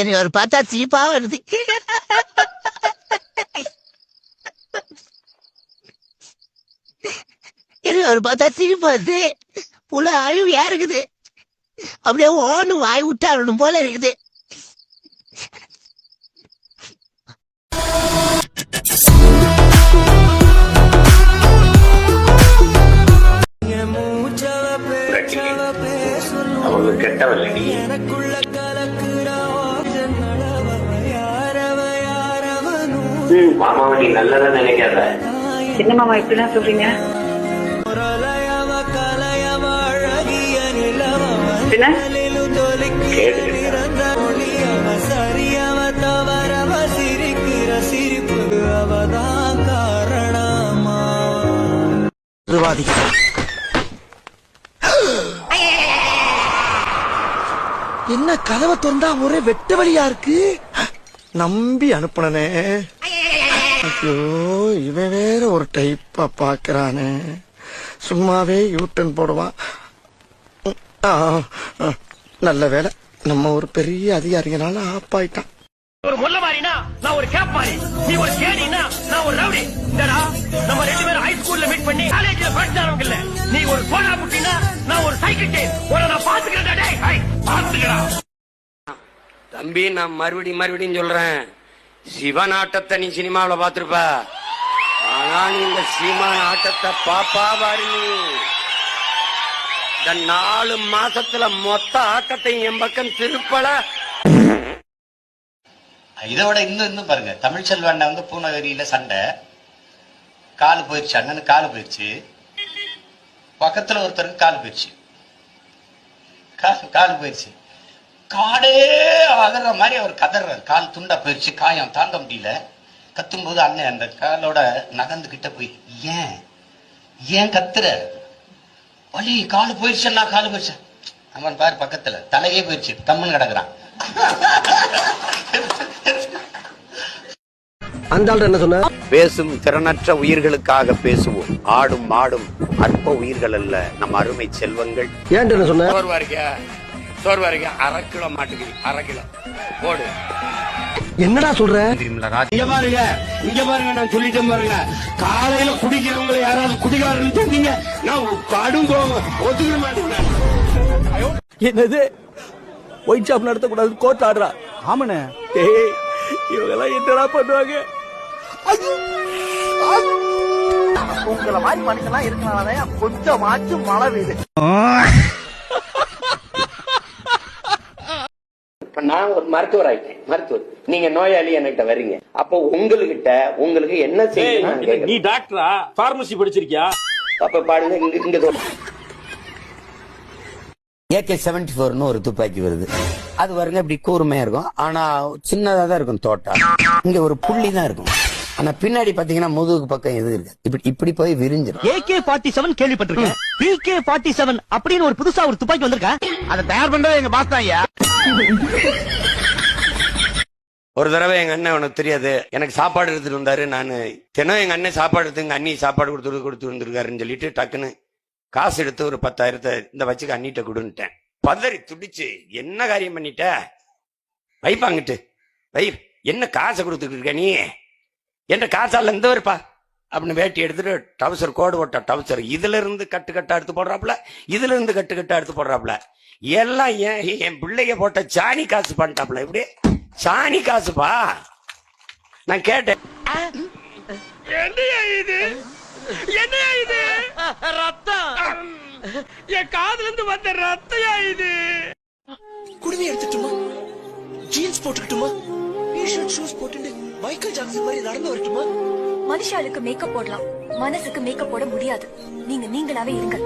என்னை ஒரு பார்த்தா சீப்பா வருது. என்னை ஒரு பார்த்தா சீப்பா வருது. புள்ள அழுவியா இருக்குது அப்படியே ஓன்னு வாய் விட்டாரணும் போல இருக்குது. அவங்க கெட்டவல்லடி மாமாவை நீ நல்லதா நினைக்காத. என்ன மாமா இப்படிலாம் சொல்றீங்க? என்ன கேட்டுக்கிட்டேன் என்ன கதவை திறந்தா ஒரே வெட்ட வழியா இருக்கு? நம்பி அனுப்புனனே. ஐயோ இவன் வேற ஒரு டைப்பா பாக்குறானே. சும்மாவே யூட்டன் போடுவான். நல்ல வேலை நம்ம ஒரு பெரிய அதிகாரிங்கனால ஆப்பாயிட்டான். ஒரு முல்ல மாறினா நான் ஒரு கேப் மாறி. நீ ஒரு கேடினா நான் ஒரு ரவுடி. இந்தடா நம்ம ரெண்டு பேரும் ஹை ஸ்கூல்ல மீட் பண்ணி காலேஜ்ல படிச்சாரவங்க இல்ல. நீ ஒரு சோடா புட்டினா நான் ஒரு சைக்கிள் உன நான் பாத்துக்கிறேன் தம்பி நான் மறுபடியும் மறுபடியும் சொல்றேன். சிவன் ஆட்டத்தை நீ சினிமாவுல பாத்திருப்ப ஆனா நீ இந்த சீமான் ஆட்டத்தை பாப்பா பாரு நீ. இந்த நாலு மாசத்துல மொத்த ஆட்டத்தை என் பக்கம் திருப்பல. இதோட இன்னும் இன்னும் பாருங்க. தமிழ் செல்வண்ண வந்து பூநகரியில சண்டை. காலு போயிடுச்சு அண்ணனுக்கு காலு போயிடுச்சு பக்கத்துல ஒருத்தருக்கு கால் போயிடுச்சு கால் கால் போயிடுச்சு காடே அகற மாதிரி அவர் கதறார். கால் துண்டா போயிடுச்சு காயம் தாங்க முடியல. கத்தும்போது அண்ணன் அந்த காலோட நகர்ந்து கிட்ட போய் ஏன்? ஏன் கத்துற? வலி கால் போயிடுச்சுன்னா கால் போயிடுச்சு அவன் பாரு பக்கத்துல தலையே போயிடுச்சு தம்முன்னு கிடக்குறான். அந்த ஆள் என்ன சொன்ன பேசும் திறனற்ற உயிர்களுக்காக பேசுவோம். ஆடும் மாடும் அற்ப உயிர்கள் அல்ல நம்ம அருமை செல்வங்கள். ஏன்ட்டு என்ன சொன்ன சோர்வா இருக்கியா சோர்வா இருக்கியா அரை கிலோ மாட்டுக்கு அரை கிலோ. போடு. என்னடா சொல்ற? இங்க பாருங்க இங்க பாருங்க நான் சொல்லிட்டேன் பாருங்க. காலையில குடிக்கிறவங்களை யாராவது குடிகாரன்னு சொன்னீங்க. நான் கடும் ஒத்துக்க மாட்டேன் என்னது? ஒயிட் ஷாப் நடத்த கூடாது கோர்ட் ஆடுறா ஆமாண்ணே. டேய் இவங்க எல்லாம் என்னடா பண்ணுவாங்க? உங்களை மாதிரி மனுஷன்லாம் இருக்கனாலதான் கொஞ்சமாச்சும் மழை பெய்யுது இப்ப நான் ஒரு மருத்துவர் ஆயிட்டேன் மருத்துவர் நீங்க நோயாளி என்கிட்ட வர்றீங்க. அப்போ உங்ககிட்ட உங்களுக்கு என்ன செய்யணும் நீ டாக்டரா? பார்மசி படிச்சிருக்கியா? அப்ப பாருங்க இங்க இங்க ஏகே செவன்டி ஃபோர்னு ஒரு துப்பாக்கி வருது. அது பாருங்க இப்படி கூர்மையா இருக்கும். ஆனா சின்னதா தான் இருக்கும் தோட்டா. இங்க ஒரு புள்ளி தான் இருக்கும். ஆனா பின்னாடி பாத்தீங்கன்னா முதுகுக்கு பக்கம் எதுவும் இருக்கு? இப்படி இப்படி போய் விரிஞ்சிடும் ஏகே ஃபார்ட்டி செவன் கேள்விப்பட்டிருக்கேன். பிகே ஃபார்ட்டி செவன் அப்படின்னு ஒரு புதுசா ஒரு துப்பாக்கி வந்திருக்கா? அதை தயார் பண்றது எங்க பாஸ் தான் ஐயா. ஒரு தடவை எங்க அண்ணன் உனக்கு தெரியாது. எனக்கு சாப்பாடு எடுத்துட்டு வந்தாரு நான். தினம் எங்க அண்ணன் சாப்பாடு எடுத்து எங்க அண்ணி சாப்பாடு கொடுத்து கொடுத்து வந்திருக்காருன்னு சொல்லிட்டு டக்குன்னு காசு எடுத்து ஒரு பத்தாயிரத்தை இந்த வச்சுக்க அண்ணிட்ட கொடுன்ட்டேன். பதறி துடிச்சு என்ன காரியம் பண்ணிட்ட? வைப்பாங்கிட்டு வை என்ன காசை கொடுத்துட்டு இருக்க நீ? என்ற காசால இருந்து வருப்பா அப்படின்னு வேட்டி எடுத்துட்டு டவுசர் கோடு போட்ட டவுசர் இதுல இருந்து கட்டு கட்டா எடுத்து போடுறாப்புல இதுல இருந்து கட்டு கட்டா எடுத்து போடுறாப்புல. எல்லாம் என் என் பிள்ளைய போட்ட சாணி காசு பண்ணிட்டாப்புல. இப்படி சாணி காசுப்பா? நான் கேட்டேன். என்னையா இது? என்னையா இது? ரத்தம். என் காதுல இருந்து வந்த ரத்தையா இது? குடுமி எடுத்துட்டுமா? ஜீன்ஸ் போட்டுக்கிட்டுமா டிஷர்ட் ஷூஸ் போட்டுட்டு மைக்கேல் ஜாக்சன் மாதிரி நடந்து வரட்டுமா? மனுஷாளுக்கு மேக்கப் போடலாம். மனசுக்கு மேக்கப் போட முடியாது. நீங்க நீங்களாவே இருங்க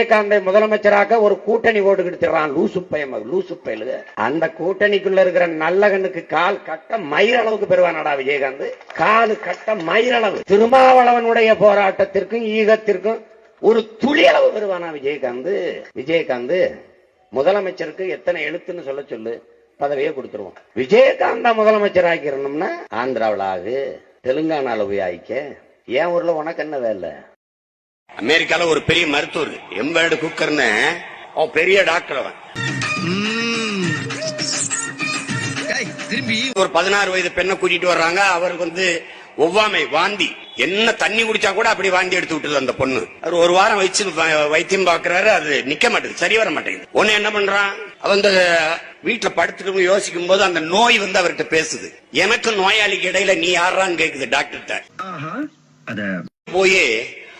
விஜயகாந்தை முதலமைச்சராக ஒரு கூட்டணி ஓட்டுக்கிட்டு லூசு பயம் லூசு பயலுக அந்த கூட்டணிக்குள்ள இருக்கிற நல்லகனுக்கு கால் கட்ட மயிரளவுக்கு பெறுவானடா விஜயகாந்த் காலு கட்ட மயிரளவு திருமாவளவனுடைய போராட்டத்திற்கும் ஈகத்திற்கும் ஒரு துளி அளவு பெறுவானா விஜயகாந்த்? விஜயகாந்த் முதலமைச்சருக்கு எத்தனை எழுத்துன்னு சொல்ல சொல்லு. பதவியை கொடுத்துருவோம். விஜயகாந்தா முதலமைச்சர் ஆக்கிரணும்னா ஆந்திராவில் ஆகு தெலுங்கானால போய் ஆயிக்க. என் ஊர்ல உனக்கு என்ன வேலை? அமெரிக்கால ஒரு பெரிய மருத்துவர் எம்பேர்டு குக்கர்னு அவன் பெரிய டாக்டர் அவன். ஒரு பதினாறு வயது பெண்ணை கூட்டிட்டு வர்றாங்க அவருக்கு வந்து ஒவ்வாமை வாந்தி. என்ன தண்ணி குடிச்சா கூட அப்படி வாந்தி எடுத்து விட்டுது அந்த பொண்ணு. அவர் ஒரு வாரம் வச்சு வைத்தியம் பாக்குறாரு அது நிக்க மாட்டேங்குது சரி வர மாட்டேங்குது. ஒண்ணு என்ன பண்றான்? அவன் அந்த வீட்டுல படுத்துட்டு யோசிக்கும் போது அந்த நோய் வந்து அவர்கிட்ட பேசுது. எனக்கு நோயாளிக்கு இடையில நீ யாரான்னு கேக்குது டாக்டர்கிட்ட. போய்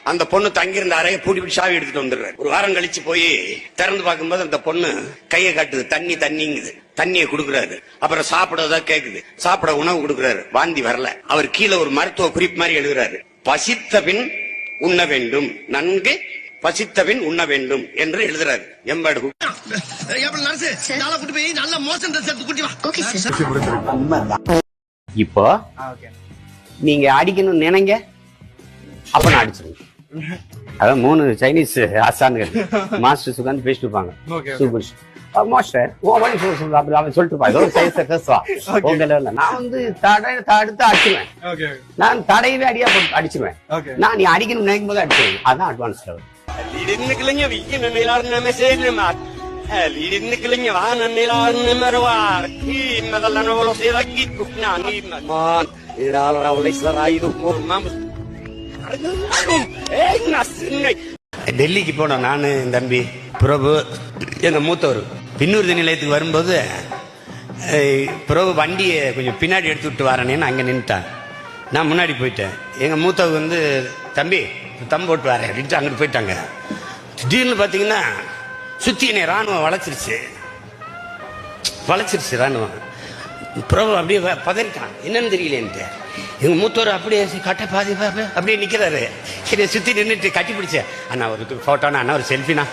அந்த பொண்ணு தங்கியிருந்த அறைய பூட்டி பிடி சாவி எடுத்துட்டு வந்துடுறாரு. ஒரு வாரம் கழிச்சு போய் திறந்து பார்க்கும்போது அந்த பொண்ணு கையை காட்டுது. தண்ணி தண்ணிங்குது. தண்ணியை கொடுக்குறாரு. அப்புறம் சாப்பிடறதா கேக்குது. சாப்பிட உணவு கொடுக்குறாரு. வாந்தி வரல. அவர் கீழே ஒரு மருத்துவ குறிப்பு மாதிரி எழுதுறாரு. பசித்த பின் உண்ண வேண்டும். நன்கு பசித்த பின் உண்ண வேண்டும் என்று எழுதுறாரு. எம்பாடு இப்போ நீங்க அடிக்கணும்னு நினைங்க. அப்ப நான் அடிச்சிருவேன். அதான் மூணு சைனீஸ் ஆசான்கள். மாஸ்டர் உட்காந்து பேசிட்டு இருப்பாங்க சூப்பர் மாஸ்டர் அப்படி அவன் சொல்லிட்டு சைஸ பேசுவா உங்க level ல. நான் வந்து தடை தடுத்து அடிச்சிருவேன். நான் தடையவே அடியா போட்டு அடிச்சிருவேன். நான் நீ அடிக்கணும் நினைக்கும் போது அடிச்சிருவேன். அதான் அட்வான்ஸ் லெவல் டெல்லிக்கு போனோம் நான் என் தம்பி. பிரபு எங்க மூத்தவர். பின்னூர்தி நிலையத்துக்கு வரும்போது பிரபு வண்டியை கொஞ்சம் பின்னாடி எடுத்து விட்டு வரேனேன்னு அங்கே நின்றுட்டான் நான் முன்னாடி போயிட்டேன். எங்கள் மூத்தவர் வந்து தம்பி தம் போட்டு வரேன் அப்படின்ட்டு அங்கிட்டு போயிட்டாங்க. திடீர்னு பார்த்தீங்கன்னா சுத்தி என்னை ராணுவம் வளைச்சிருச்சு. வளைச்சிருச்சு ராணுவம். பிரபு அப்படியே பதறிட்டான். என்னன்னு தெரியலேன்ட்டு. எங்க மூத்தவர் அப்படியே கட்ட பாதி அப்படியே நிக்கிறாரு. என்னை சுத்தி நின்னுட்டு கட்டி பிடிச்சேன். அண்ணா ஒரு போட்டோண்ணா அண்ணா ஒரு செல்ஃபினா